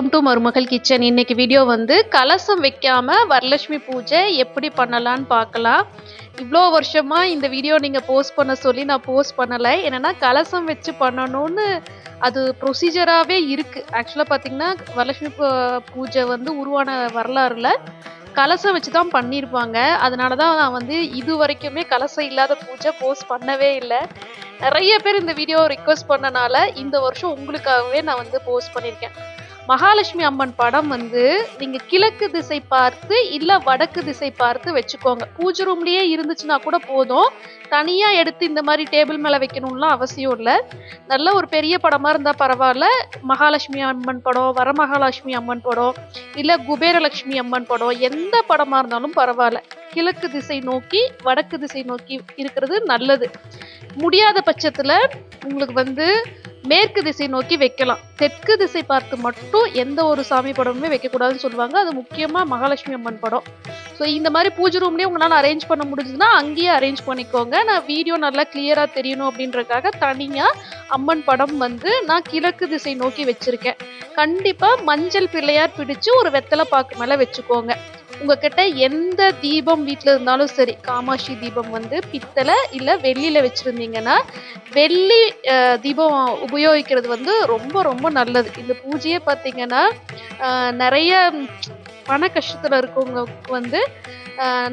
Welcome to மருமகள் kitchen. இன்னைக்கு video வந்து கலசம் வைக்காம வரலட்சுமி பூஜை எப்படி பண்ணலான்னு பார்க்கலாம். இவ்வளோ வருஷமா இந்த வீடியோ நீங்கள் போஸ்ட் பண்ண சொல்லி நான் போஸ்ட் பண்ணலை. என்னென்னா கலசம் வச்சு பண்ணணும்னு அது ப்ரொசீஜராகவே இருக்குது ஆக்சுவலாக பார்த்தீங்கன்னா வரலட்சுமி பூ- பூஜை வந்து உருவான வரலாறுல கலசம் வச்சு தான் பண்ணியிருப்பாங்க அதனால தான் நான் வந்து இது வரைக்குமே கலசம் இல்லாத பூஜை போஸ்ட் பண்ணவே இல்லை. நிறைய பேர் இந்த வீடியோ ரிக்வஸ்ட் பண்ணனால இந்த வருஷம் உங்களுக்காகவே நான் வந்து போஸ்ட் பண்ணியிருக்கேன் மகாலட்சுமி அம்மன் படம் வந்து நீங்க கிழக்கு திசை பார்த்து இல்ல வடக்கு திசை பார்த்து வச்சுக்கோங்க. பூஜை ரூம்லயே இருந்துச்சுன்னா கூட போதும். தனியா எடுத்து இந்த மாதிரி டேபிள் மேல வைக்கணும்லாம் அவசியம் இல்லை. நல்ல ஒரு பெரிய படமா இருந்தா பரவாயில்ல. மகாலட்சுமி அம்மன் படம் வரமகாலட்சுமி அம்மன் படம் இல்ல குபேரலட்சுமி அம்மன் படம் எந்த படமா இருந்தாலும் பரவாயில்ல. கிழக்கு திசை நோக்கி வடக்கு திசை நோக்கி இருக்கிறது நல்லது. முடியாத பட்சத்துல உங்களுக்கு வந்து மேற்கு திசை நோக்கி வைக்கலாம். தெற்கு திசை பார்த்து மட்டும் எந்த ஒரு சாமி படமுமே வைக்கக்கூடாதுன்னு சொல்லுவாங்க. அது முக்கியமாக மகாலட்சுமி அம்மன் படம். ஸோ இந்த மாதிரி பூஜை ரூம்லேயே உங்களால் அரேஞ்ச் பண்ண முடிஞ்சதுன்னா அங்கேயே அரேஞ்ச் பண்ணிக்கோங்க. நான் வீடியோ நல்லா கிளியராக தெரியணும் அப்படின்றக்காக தனியாக அம்மன் படம் வந்து நான் கிழக்கு திசை நோக்கி வச்சுருக்கேன். கண்டிப்பாக மஞ்சள் பிள்ளையார் பிடிச்சு ஒரு வெத்தலை பாக்கு மேலே வச்சுக்கோங்க. உங்ககிட்ட எந்த தீபம் வீட்டில் இருந்தாலும் சரி காமாட்சி தீபம் வந்து பித்தளை இல்லை வெள்ளியில் வச்சுருந்தீங்கன்னா வெள்ளி தீபம் உபயோகிக்கிறது வந்து ரொம்ப ரொம்ப நல்லது. இந்த பூஜையே பார்த்தீங்கன்னா நிறைய பண கஷ்டத்தில் இருக்கவங்களுக்கு வந்து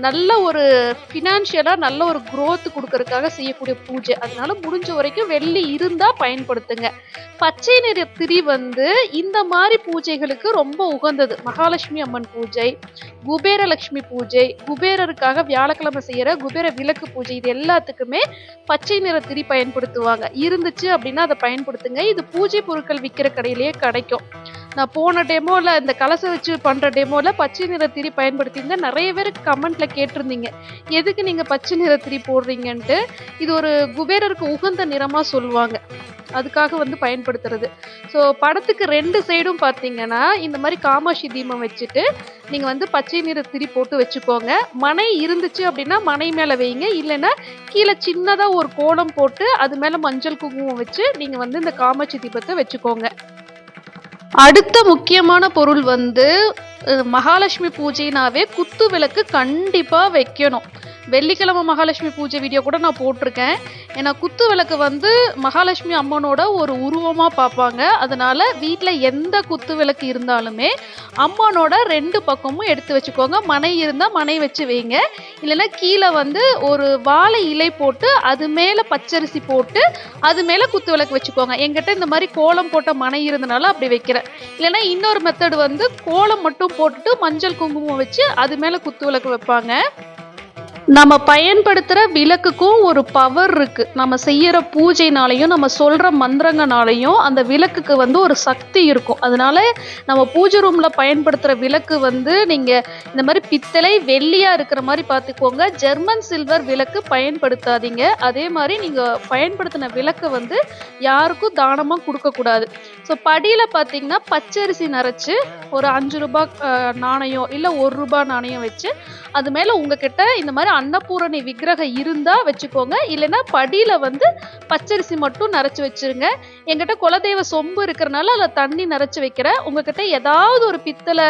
நல்ல ஒரு ஃபினான்ஷியலாக நல்ல ஒரு க்ரோத் கொடுக்கறதுக்காக செய்யக்கூடிய பூஜை. அதனால முடிஞ்ச வரைக்கும் வெள்ளி இருந்தால் பயன்படுத்துங்க. பச்சை நிற திரி வந்து இந்த மாதிரி பூஜைகளுக்கு ரொம்ப உகந்தது. மகாலட்சுமி அம்மன் பூஜை குபேரலட்சுமி பூஜை குபேரருக்காக வியாழக்கிழமை செய்கிற குபேர விளக்கு பூஜை இது எல்லாத்துக்குமே பச்சை நிற திரி பயன்படுத்துவாங்க. இருந்துச்சு அப்படின்னா அதை பயன்படுத்துங்க. இது பூஜை பொருட்கள் விற்கிற கடையிலேயே கிடைக்கும். நான் போன டெமோவில் இந்த கலசை வச்சு பண்ணுற டெமோவில் பச்சை நிற திரி பயன்படுத்திங்க. நிறைய பேர் கமெண்ட்டில் கேட்டிருந்தீங்க. எதுக்கு நீங்கள் பச்சை நிற திரி போடுறீங்கன்ட்டு இது ஒரு குபேரருக்கு உகந்த நிறமாக சொல்லுவாங்க. அதுக்காக வந்து பயன்படுத்துறது. ஸோ படத்துக்கு ரெண்டு சைடும் பார்த்தீங்கன்னா இந்த மாதிரி காமாட்சி தீபம் வச்சுட்டு நீங்கள் வந்து பச்சை நிற திரி போட்டு வச்சுக்கோங்க. மனை இருந்துச்சு அப்படின்னா மனை மேலே வைங்க. இல்லைன்னா கீழே சின்னதாக ஒரு கோலம் போட்டு அது மேலே மஞ்சள் குங்குமம் வச்சு நீங்கள் வந்து இந்த காமாட்சி தீபத்தை வச்சுக்கோங்க. அடுத்த முக்கியமான பொருள் வந்து மகாலட்சுமி பூஜைனாவே குத்து விளக்கு கண்டிப்பாக வைக்கணும். வெள்ளிக்கிழமை மகாலட்சுமி பூஜை வீடியோ கூட நான் போட்டிருக்கேன். ஏன்னா குத்து விளக்கு வந்து மகாலட்சுமி அம்மனோட ஒரு உருவமாக பார்ப்பாங்க. அதனால வீட்டில் எந்த குத்து விளக்கு இருந்தாலுமே அம்மனோட ரெண்டு பக்கமும் எடுத்து வச்சுக்கோங்க. மனை இருந்தால் மனை வச்சு வைங்க. இல்லைன்னா கீழே வந்து ஒரு வாழை இலை போட்டு அது மேலே பச்சரிசி போட்டு அது மேலே குத்து விளக்கு வச்சுக்கோங்க. எங்கிட்ட இந்த மாதிரி கோலம் போட்ட மனை இருந்தனால அப்படி வைக்கிறேன். இல்லைன்னா இன்னொரு மெத்தடு வந்து கோலம் மட்டும் போட்டுட்டு மஞ்சள் குங்குமம் வச்சு அது மேலே குத்து விளக்கு வைப்பாங்க. நம்ம பயன்படுத்துகிற விளக்குக்கும் ஒரு பவர் இருக்குது நம்ம செய்கிற பூஜைனாலையும் நம்ம சொல்கிற மந்திரங்கனாலையும் அந்த விளக்குக்கு வந்து ஒரு சக்தி இருக்கும். அதனால நம்ம பூஜை ரூமில் பயன்படுத்துகிற விளக்கு வந்து நீங்கள் இந்த மாதிரி பித்தளை வெள்ளியாக இருக்கிற மாதிரி பார்த்துக்கோங்க. ஜெர்மன் சில்வர் விளக்கு பயன்படுத்தாதீங்க. அதே மாதிரி நீங்கள் பயன்படுத்தின விளக்கு வந்து யாருக்கும் தானமாக கொடுக்கக்கூடாது ஸோ படியில் பார்த்தீங்கன்னா பச்சரிசி நரைச்சி ஒரு அஞ்சு ரூபா நாணயம் இல்லை ஒரு ரூபாய் நாணயம் வச்சு அது மேலே உங்ககிட்ட இந்த மாதிரி அன்னபூரணி விக்கிரகம் இருந்தால் வச்சுக்கோங்க. இல்லைன்னா படியில் வந்து பச்சரிசி மட்டும் நரைச்சி வச்சிருங்க. எங்கிட்ட குலதெய்வ சொம்பு இருக்கிறனால அதில் தண்ணி நரைச்சி வைக்கிறேன். உங்ககிட்ட ஏதாவது ஒரு பித்தளை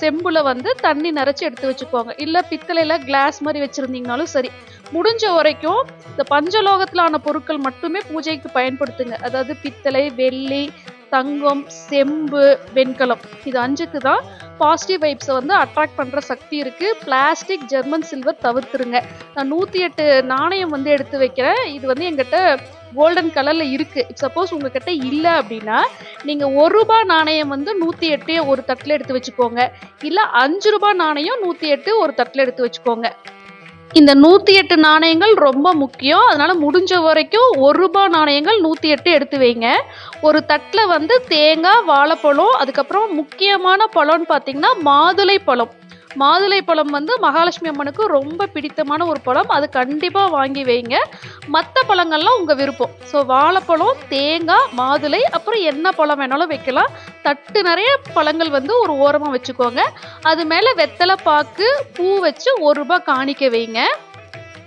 செம்புல வந்து தண்ணி நரைச்சி எடுத்து வச்சுக்கோங்க. இல்லை பித்தளையில் கிளாஸ் மாதிரி வச்சுருந்தீங்கனாலும் சரி. முடிஞ்ச வரைக்கும் இந்த பஞ்சலோகத்திலான பொருட்கள் மட்டுமே பூஜைக்கு பயன்படுத்துங்க. அதாவது பித்தளை வெள்ளி தங்கம் செம்பு வெண்கலம். இது அஞ்சுக்கு தான் பாசிட்டிவ் வைப்ஸை வந்து அட்ராக்ட் பண்ணுற சக்தி இருக்குது பிளாஸ்டிக் ஜெர்மன் சில்வர் தவிர்த்துருங்க. நான் நூற்றி எட்டு நாணயம் வந்து எடுத்து வைக்கிறேன். இது வந்து எங்கிட்ட கோல்டன் கலரில் இருக்குது சப்போஸ் உங்ககிட்ட இல்லை அப்படின்னா நீங்கள் ஒரு ரூபாய் நாணயம் வந்து நூற்றி எட்டு ஒரு தட்டில் எடுத்து வச்சுக்கோங்க. இல்லை அஞ்சு ரூபாய் நாணயம் நூற்றி எட்டு ஒரு தட்டில் எடுத்து வச்சுக்கோங்க. இந்த நூற்றி எட்டு நாணயங்கள் ரொம்ப முக்கியம். அதனால் முடிஞ்ச வரைக்கும் ஒரு ரூபாய் நாணயங்கள் நூற்றி எட்டு எடுத்து வைங்க. ஒரு தட்டில் வந்து தேங்காய் வாழைப்பழம் அதுக்கப்புறம் முக்கியமான பழம்னு பார்த்தீங்கன்னா மாதுளை பழம். மாதுளை பழம் வந்து மகாலட்சுமி அம்மனுக்கு ரொம்ப பிடித்தமான ஒரு பழம். அது கண்டிப்பாக வாங்கி வைங்க. மற்ற பழங்கள்லாம் உங்கள் விருப்பம். ஸோ வாழைப்பழம் தேங்காய் மாதுளை அப்புறம் என்ன பழம் வேணாலும் வைக்கலாம். தட்டு நிறைய பழங்கள் வந்து ஒரு ஓரமாக வச்சுக்கோங்க. அது மேலே வெத்தலை பாக்கு பூ வச்சு ஒரு ரூபாய் காணிக்க வைங்க.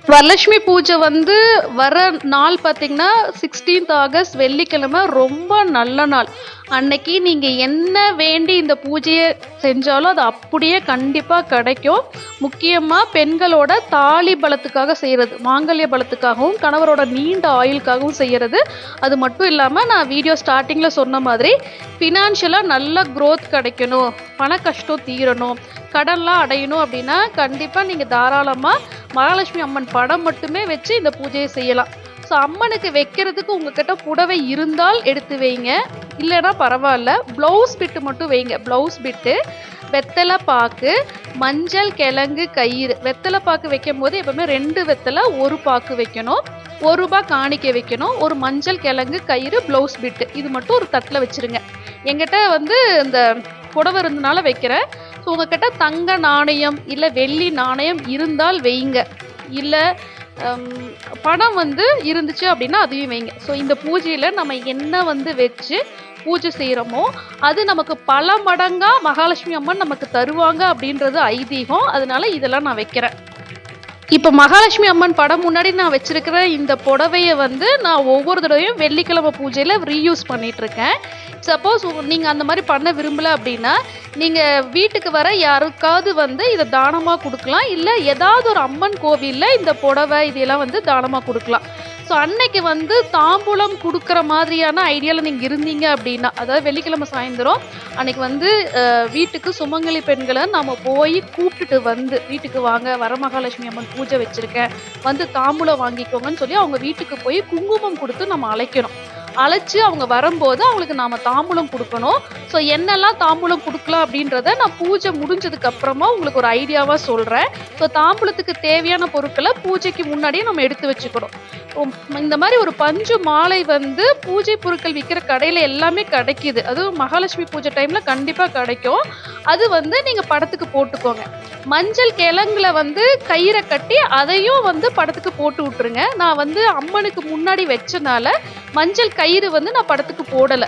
வரலட்சுமி பூஜை வந்து வர நாள் பார்த்தீங்கன்னா சிக்ஸ்டீன்த் ஆகஸ்ட் வெள்ளிக்கிழமை ரொம்ப நல்ல நாள். அன்னைக்கு நீங்கள் என்ன வேண்டி இந்த பூஜையை செஞ்சாலும் அது அப்படியே கண்டிப்பாக கிடைக்கும். முக்கியமாக பெண்களோட தாலி பலத்துக்காக செய்கிறது மாங்கல்ய பலத்துக்காகவும் கணவரோட நீண்ட ஆயுளுக்காகவும் செய்கிறது அது மட்டும் இல்லாமல் நான் வீடியோ ஸ்டார்டிங்கில் சொன்ன மாதிரி ஃபினான்ஷியலாக நல்ல க்ரோத் கிடைக்கணும். பண கஷ்டம் தீரணும். கடன்லாம் அடையணும் அப்படின்னா கண்டிப்பாக நீங்கள் தாராளமாக மகாலட்சுமி அம்மன் படம் மட்டுமே வச்சு இந்த பூஜையை செய்யலாம். ஸோ அம்மனுக்கு வைக்கிறதுக்கு உங்ககிட்ட புடவை இருந்தால் எடுத்து வைங்க. இல்லைன்னா பரவாயில்ல ப்ளவுஸ் பிட்டு மட்டும் வைங்க. ப்ளவுஸ் பிட்டு வெத்தலை பாக்கு மஞ்சள் கிழங்கு கயிறு. வெத்தலை பாக்கு வைக்கும் போது எப்பவுமே ரெண்டு வெத்தலை ஒரு பாக்கு வைக்கணும். ஒரு ரூபாய் காணிக்க வைக்கணும். ஒரு மஞ்சள் கிழங்கு கயிறு ப்ளவுஸ் பிட்டு இது மட்டும் ஒரு தட்டில் வச்சுருங்க. எங்கிட்ட வந்து இந்த புடவை இருந்தனால வைக்கிறேன். உங்ககிட்ட தங்க நாணயம் இல்லை வெள்ளி நாணயம் இருந்தால் வைங்க. இல்லை பணம் வந்து இருந்துச்சு அப்படின்னா அதையும் வைங்க. ஸோ இந்த பூஜையில் நம்ம என்ன வந்து வச்சு பூஜை செய்கிறோமோ அது நமக்கு பல மடங்காக மகாலட்சுமி அம்மன் நமக்கு தருவாங்க அப்படின்றது ஐதீகம். அதனால இதெல்லாம் நான் வைக்கிறேன். இப்போ மகாலட்சுமி அம்மன் படம் முன்னாடி நான் வச்சிருக்கிற இந்த புடவையை வந்து நான் ஒவ்வொரு தடவையும் வெள்ளிக்கிழமை பூஜையில் ரீயூஸ் பண்ணிகிட்ருக்கேன் சப்போஸ் நீங்கள் அந்த மாதிரி பண்ண விரும்பல அப்படின்னா நீங்கள் வீட்டுக்கு வர யாருக்காவது வந்து இதை தானமாக கொடுக்கலாம் இல்லை ஏதாவது ஒரு அம்மன் கோவிலில் இந்த புடவை இதெல்லாம் வந்து தானமாக கொடுக்கலாம். ஸோ அன்னைக்கு வந்து தாம்பூலம் கொடுக்குற மாதிரியான ஐடியாவில் நீங்கள் இருந்தீங்க அப்படின்னா அதாவது வெள்ளிக்கிழமை சாயந்தரம் அன்னைக்கு வந்து வீட்டுக்கு சுமங்கலி பெண்களை நம்ம போய் கூப்பிட்டுட்டு வந்து வீட்டுக்கு வாங்க வரமகாலட்சுமி அம்மன் பூஜை வச்சுருக்கேன் வந்து தாம்பூலம் வாங்கிக்கோங்கன்னு சொல்லி அவங்க வீட்டுக்கு போய் குங்குமம் கொடுத்து நம்ம அழைக்கணும். அழைச்சி அவங்க வரும்போது அவங்களுக்கு நாம தாம்பூலம் கொடுக்கணும். ஸோ என்னெல்லாம் தாம்பூலம் கொடுக்கலாம் அப்படின்றத நான் பூஜை முடிஞ்சதுக்கு அப்புறமா உங்களுக்கு ஒரு ஐடியாவா சொல்றேன். ஸோ தாம்பூலத்துக்கு தேவையான பொருட்களை பூஜைக்கு முன்னாடியே நம்ம எடுத்து வச்சுக்கணும். இந்த மாதிரி ஒரு பஞ்சு மாலை வந்து பூஜை பொருட்கள் விற்கிற கடையில் எல்லாமே கிடைக்குது. அதுவும் மகாலட்சுமி பூஜை டைமில் கண்டிப்பாக கிடைக்கும். அது வந்து நீங்கள் படத்துக்கு போட்டுக்கோங்க. மஞ்சள் கிழங்குல வந்து கயிறை கட்டி அதையும் வந்து படத்துக்கு போட்டு விட்டுருங்க. நான் வந்து அம்மனுக்கு முன்னாடி வச்சனால மஞ்சள் கயிறு வந்து நான் படத்துக்கு போடலை.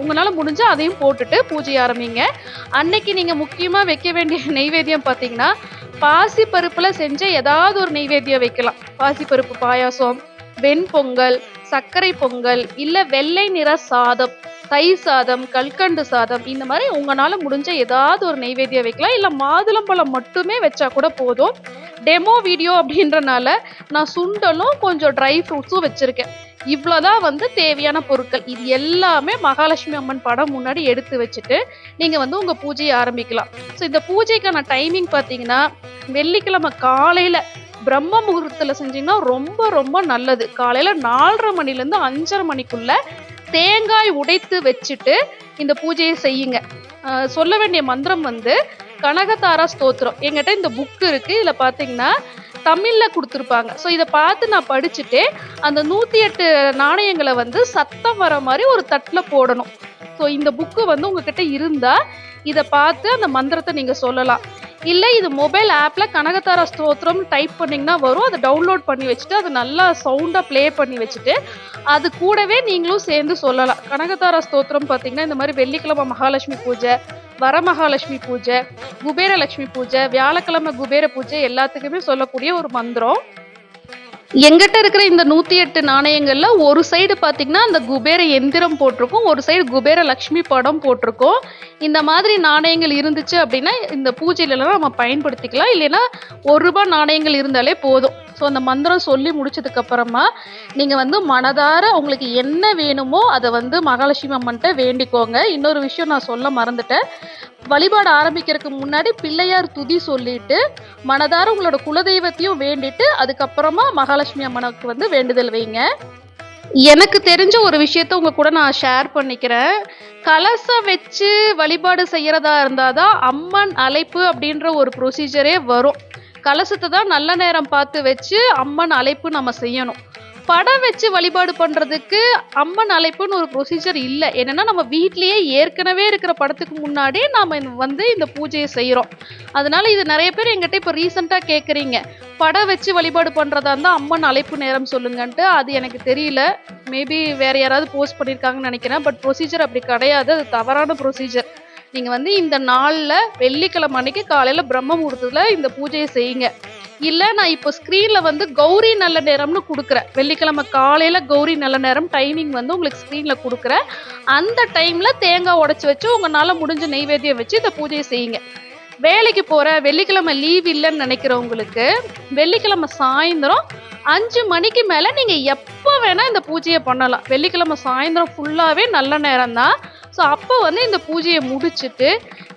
உங்களால் முடிஞ்சால் அதையும் போட்டுட்டு பூஜை ஆரம்பிங்க. அன்னைக்கு நீங்கள் முக்கியமாக வைக்க வேண்டிய நெய்வேத்தியம் பார்த்தீங்கன்னா பாசிப்பருப்பில் செஞ்ச ஏதாவது ஒரு நெய்வேத்தியம் வைக்கலாம். பாசிப்பருப்பு பாயாசம் வெண்பொங்கல் சர்க்கரை பொங்கல் இல்லை வெள்ளை நிற சாதம். தயிர் சாதம் கல்கண்டு சாதம் இந்த மாதிரி உங்களால் முடிஞ்ச ஏதாவது ஒரு நெய்வேத்தியம் வைக்கலாம். இல்லை மாதுளம்பழம் மட்டுமே வச்சா கூட போதும். டெமோ வீடியோ அப்படின்றனால நான் சுண்டலும் கொஞ்சம் ட்ரை ஃப்ரூட்ஸும் வச்சுருக்கேன். இவ்வளோதான் வந்து தேவையான பொருட்கள். இது எல்லாமே மகாலட்சுமி அம்மன் படம் முன்னாடி எடுத்து வச்சுட்டு நீங்கள் வந்து உங்கள் பூஜையை ஆரம்பிக்கலாம். ஸோ இந்த பூஜைக்கான டைமிங் பார்த்தீங்கன்னா வெள்ளிக்கிழமை காலையில் பிரம்ம முகூர்த்தத்தில் செஞ்சீங்கன்னா ரொம்ப ரொம்ப நல்லது. காலையில் நாலரை மணிலேருந்து அஞ்சரை மணிக்குள்ளே தேங்காய் உடைத்து வச்சுட்டு இந்த பூஜையை செய்யுங்க. சொல்ல வேண்டிய மந்திரம் வந்து கனகதாரா ஸ்தோத்திரம். எங்கிட்ட இந்த புக் இருக்கு. இதில் பார்த்தீங்கன்னா தமிழில் கொடுத்துருப்பாங்க. ஸோ இதை பார்த்து நான் படிச்சுட்டு அந்த நூற்றி எட்டு நாணயங்களை வந்து சத்தம் வர மாதிரி ஒரு தட்டில் போடணும். ஸோ இந்த புக்கு வந்து உங்ககிட்ட இருந்தால் இதை பார்த்து அந்த மந்திரத்தை நீங்கள் சொல்லலாம். இல்லை இது மொபைல் ஆப்பில் கனகதார ஸ்தோத்திரம் டைப் பண்ணிங்கன்னா வரும். அதை டவுன்லோட் பண்ணி வச்சுட்டு அது நல்லா சவுண்டாக ப்ளே பண்ணி வச்சுட்டு அது கூடவே நீங்களும் சேர்ந்து சொல்லலாம். கனகதார ஸ்தோத்திரம் பார்த்தீங்கன்னா இந்த மாதிரி வெள்ளிக்கிழமை மகாலட்சுமி பூஜை வரமகாலட்சுமி பூஜை குபேரலட்சுமி பூஜை வியாழக்கிழமை குபேர பூஜை எல்லாத்துக்குமே சொல்லக்கூடிய ஒரு மந்திரம். எங்கிட்ட இருக்கிற இந்த நூற்றி எட்டு நாணயங்கள்ல ஒரு சைடு பார்த்தீங்கன்னா அந்த குபேர எந்திரம் போட்டிருக்கும் ஒரு சைடு குபேர லக்ஷ்மி படம் போட்டிருக்கும். இந்த மாதிரி நாணயங்கள் இருந்துச்சு அப்படின்னா இந்த பூஜையிலலாம் நம்ம பயன்படுத்திக்கலாம். இல்லைன்னா ஒரு ரூபாய் நாணயங்கள் இருந்தாலே போதும். ஸோ அந்த மந்திரம் சொல்லி முடிச்சதுக்கு அப்புறமா நீங்கள் வந்து மனதார உங்களுக்கு என்ன வேணுமோ அதை வந்து மகாலட்சுமி அம்மன்ட்ட வேண்டிக்கோங்க. இன்னொரு விஷயம் நான் சொல்ல மறந்துட்டேன். வழிபாடு ஆரம்பிக்கிறதுக்கு முன்னாடி பிள்ளையார் துதி சொல்லிட்டு மனதார உங்களோட குலதெய்வத்தையும் வேண்டிட்டு அதுக்கப்புறமா மகாலட்சுமி அம்மனுக்கு வந்து வேண்டுதல் வைங்க. எனக்கு தெரிஞ்ச ஒரு விஷயத்த உங்க கூட நான் ஷேர் பண்ணிக்கிறேன். கலசம் வச்சு வழிபாடு செய்யறதா இருந்தாதான் அம்மன் அழைப்பு அப்படின்ற ஒரு ப்ரொசீஜரே வரும். கலசத்தை தான் நல்ல நேரம் பார்த்து வச்சு அம்மன் அழைப்பு நம்ம செய்யணும். படம் வச்சு வழிபாடு பண்ணுறதுக்கு அம்மன் அழைப்புன்னு ஒரு ப்ரொசீஜர் இல்லை. என்னன்னா நம்ம வீட்லேயே ஏற்கனவே இருக்கிற படத்துக்கு முன்னாடியே நாம் வந்து இந்த பூஜையை செய்கிறோம் அதனால இது நிறைய பேர் எங்கிட்ட இப்போ ரீசெண்டாக கேட்குறீங்க படம் வச்சு வழிபாடு பண்ணுறதா இருந்தால் அம்மன் அழைப்பு நேரம் சொல்லுங்கன்ட்டு அது எனக்கு தெரியல. மேபி வேற யாராவது போஸ்ட் பண்ணியிருக்காங்கன்னு நினைக்கிறேன். பட் ப்ரொசீஜர் அப்படி கிடையாது. அது தவறான ப்ரொசீஜர் நீங்கள் வந்து இந்த நாளில் வெள்ளிக்கிழமை அன்னைக்கு காலையில் பிரம்ம முகூர்த்தத்தில் இந்த பூஜையை செய்யுங்க. இல்லை நான் இப்போ ஸ்க்ரீனில் வந்து கௌரி நல்ல நேரம்னு கொடுக்குறேன். வெள்ளிக்கிழமை காலையில் கௌரி நல்ல நேரம் டைமிங் வந்து உங்களுக்கு ஸ்க்ரீனில் கொடுக்குறேன். அந்த டைமில் தேங்காய் உடச்சி வச்சு உங்களால் முடிஞ்ச நெய்வேத்தியம் வச்சு இந்த பூஜையை செய்யுங்க. வேலைக்கு போகிற வெள்ளிக்கிழமை லீவ் இல்லைன்னு நினைக்கிறவங்களுக்கு வெள்ளிக்கிழமை சாயந்தரம் அஞ்சு மணிக்கு மேலே நீங்கள் எப்போ வேணால் இந்த பூஜையை பண்ணலாம். வெள்ளிக்கிழமை சாயந்தரம் ஃபுல்லாகவே நல்ல நேரம் தான் ஸோ அப்போ வந்து இந்த பூஜையை முடிச்சுட்டு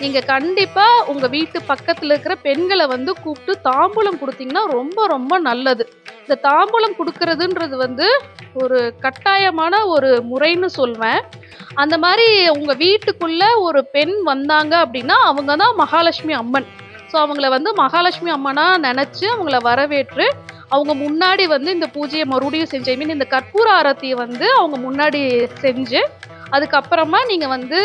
நீங்கள் கண்டிப்பாக உங்கள் வீட்டு பக்கத்தில் இருக்கிற பெண்களை வந்து கூப்பிட்டு தாம்பூலம் கொடுத்தீங்கன்னா ரொம்ப ரொம்ப நல்லது. இந்த தாம்பூலம் கொடுக்கறதுன்றது வந்து ஒரு கட்டாயமான ஒரு முறைன்னு சொல்வேன். அந்த மாதிரி உங்கள் வீட்டுக்குள்ளே ஒரு பெண் வந்தாங்க அப்படின்னா அவங்க தான் மகாலட்சுமி அம்மன். ஸோ அவங்கள வந்து மகாலட்சுமி அம்மனாக நினச்சி அவங்கள வரவேற்று அவங்க முன்னாடி வந்து இந்த பூஜையை மறுபடியும் செஞ்சு ஐ மீன் இந்த கற்பூர ஆரத்தியை வந்து அவங்க முன்னாடி செஞ்சு அதுக்கப்புறமா நீங்கள் வந்து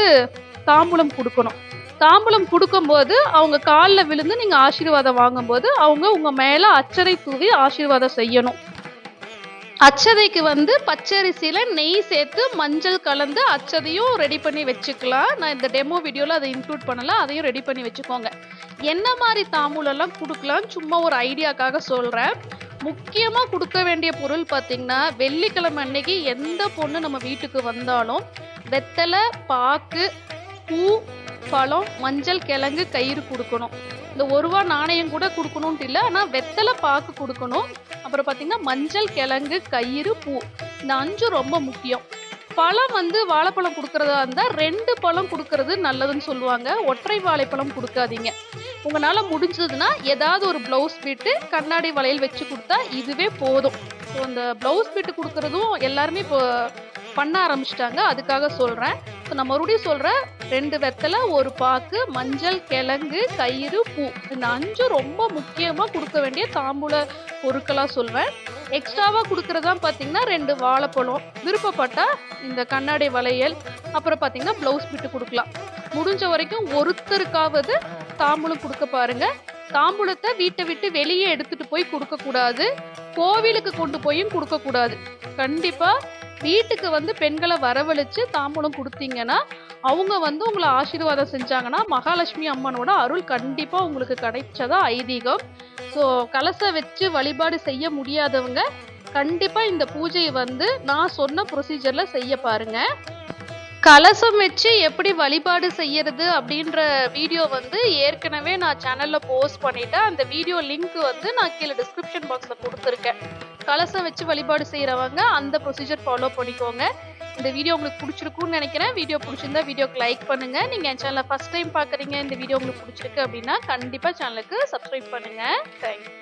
தாம்பூலம் கொடுக்கணும். தாம்பூலம் கொடுக்கும்போது அவங்க காலில் விழுந்து நீங்கள் ஆசீர்வாதம் வாங்கும்போது அவங்க உங்கள் மேலே அச்சதை தூவி ஆசீர்வாதம் செய்யணும். அச்சதைக்கு வந்து பச்சரிசியில் நெய் சேர்த்து மஞ்சள் கலந்து அச்சதையும் ரெடி பண்ணி வச்சுக்கலாம். நான் இந்த டெமோ வீடியோவில் அதை இன்க்ளூட் பண்ணல அதையும் ரெடி பண்ணி வச்சுக்கோங்க. என்ன மாதிரி தாம்பூலம்லாம் கொடுக்கலாம் சும்மா ஒரு ஐடியாக்காக சொல்கிறேன் முக்கியமாக கொடுக்க வேண்டிய பொருள் பார்த்தீங்கன்னா வெள்ளிக்கிழமை அன்னைக்கு எந்த பொண்ணு நம்ம வீட்டுக்கு வந்தாலும் வெத்தலை பாக்கு பூ பழம் மஞ்சள் கிழங்கு கயிறு கொடுக்கணும். இந்த ஒரு ரூபா நாணயம் கூட கொடுக்கணும்ட்டு இல்லை ஆனால் வெத்தலை பாக்கு கொடுக்கணும். அப்புறம் பார்த்தீங்கன்னா மஞ்சள் கிழங்கு கயிறு பூ. இந்த அஞ்சும் ரொம்ப முக்கியம். பழம் வந்து வாழைப்பழம் கொடுக்கறதா இருந்தால் ரெண்டு பழம் கொடுக்கறது நல்லதுன்னு சொல்லுவாங்க. ஒற்றை வாழைப்பழம் கொடுக்காதீங்க. உங்களால் முடிஞ்சதுன்னா ஏதாவது ஒரு ப்ளவுஸ் பீட்டு கண்ணாடி வளையல் வச்சு கொடுத்தா இதுவே போதும். ஸோ அந்த ப்ளவுஸ் பீட்டு கொடுக்கறதும் எல்லாருமே இப்போ பண்ண ஆரம்பிச்சிட்டாங்க. அதுக்காக சொல்கிறேன் ஸோ நான் மறுபடியும் சொல்கிறேன் ரெண்டு வெத்தலை ஒரு பாக்கு மஞ்சள் கிழங்கு கயிறு பூ. இந்த அஞ்சும் ரொம்ப முக்கியமாக கொடுக்க வேண்டிய தாம்பூல பொருட்களாக சொல்வேன். எக்ஸ்ட்ராவாக கொடுக்குறதா பார்த்தீங்கன்னா ரெண்டு வாழைப்பழம். விருப்பப்பட்டால் இந்த கண்ணாடி வளையல் அப்புறம் பார்த்தீங்கன்னா ப்ளவுஸ் பிட்டு கொடுக்கலாம். முடிஞ்ச வரைக்கும் ஒருத்தருக்காவது தாம்பூலம் கொடுக்க பாருங்க. தாம்பூலத்தை வீட்டை விட்டு வெளியே எடுத்துட்டு போய் கொடுக்க கூடாது கோவிலுக்கு கொண்டு போயும் கொடுக்க கூடாது கண்டிப்பா வீட்டுக்கு வந்து பெண்களை வரவழைச்சு தாம்பூலம் கொடுத்தீங்கன்னா அவங்க வந்து உங்களை ஆசீர்வாதம் செஞ்சாங்கன்னா மகாலட்சுமி அம்மனோட அருள் கண்டிப்பாக உங்களுக்கு கிடைச்சதா ஐதீகம். ஸோ கலசை வச்சு வழிபாடு செய்ய முடியாதவங்க கண்டிப்பாக இந்த பூஜையை வந்து நான் சொன்ன ப்ரொசீஜரில் செய்ய பாருங்க. கலசம் வச்சு எப்படி வழிபாடு செய்யறது அப்படின்ற வீடியோ வந்து ஏற்கனவே நான் சேனல்ல போஸ்ட் பண்ணிட்டேன். அந்த வீடியோ லிங்க் வந்து நான் கீழே டிஸ்கிரிப்ஷன் பாக்ஸ்ல கொடுத்துருக்கேன். கலசம் வச்சு வழிபாடு செய்யறவங்க அந்த ப்ரொசீஜர் ஃபாலோ பண்ணிக்கோங்க. இந்த வீடியோ உங்களுக்கு பிடிச்சிருக்கும்னு நினைக்கிறேன். வீடியோ பிடிச்சிருந்தா வீடியோக்கு லைக் பண்ணுங்க. நீங்க என் சேனலை ஃபர்ஸ்ட் டைம் பாக்குறீங்க இந்த வீடியோ உங்களுக்கு பிடிச்சிருக்கு அப்படின்னா கண்டிப்பா சேனலுக்கு சப்ஸ்கிரைப் பண்ணுங்க. தேங்க்யூ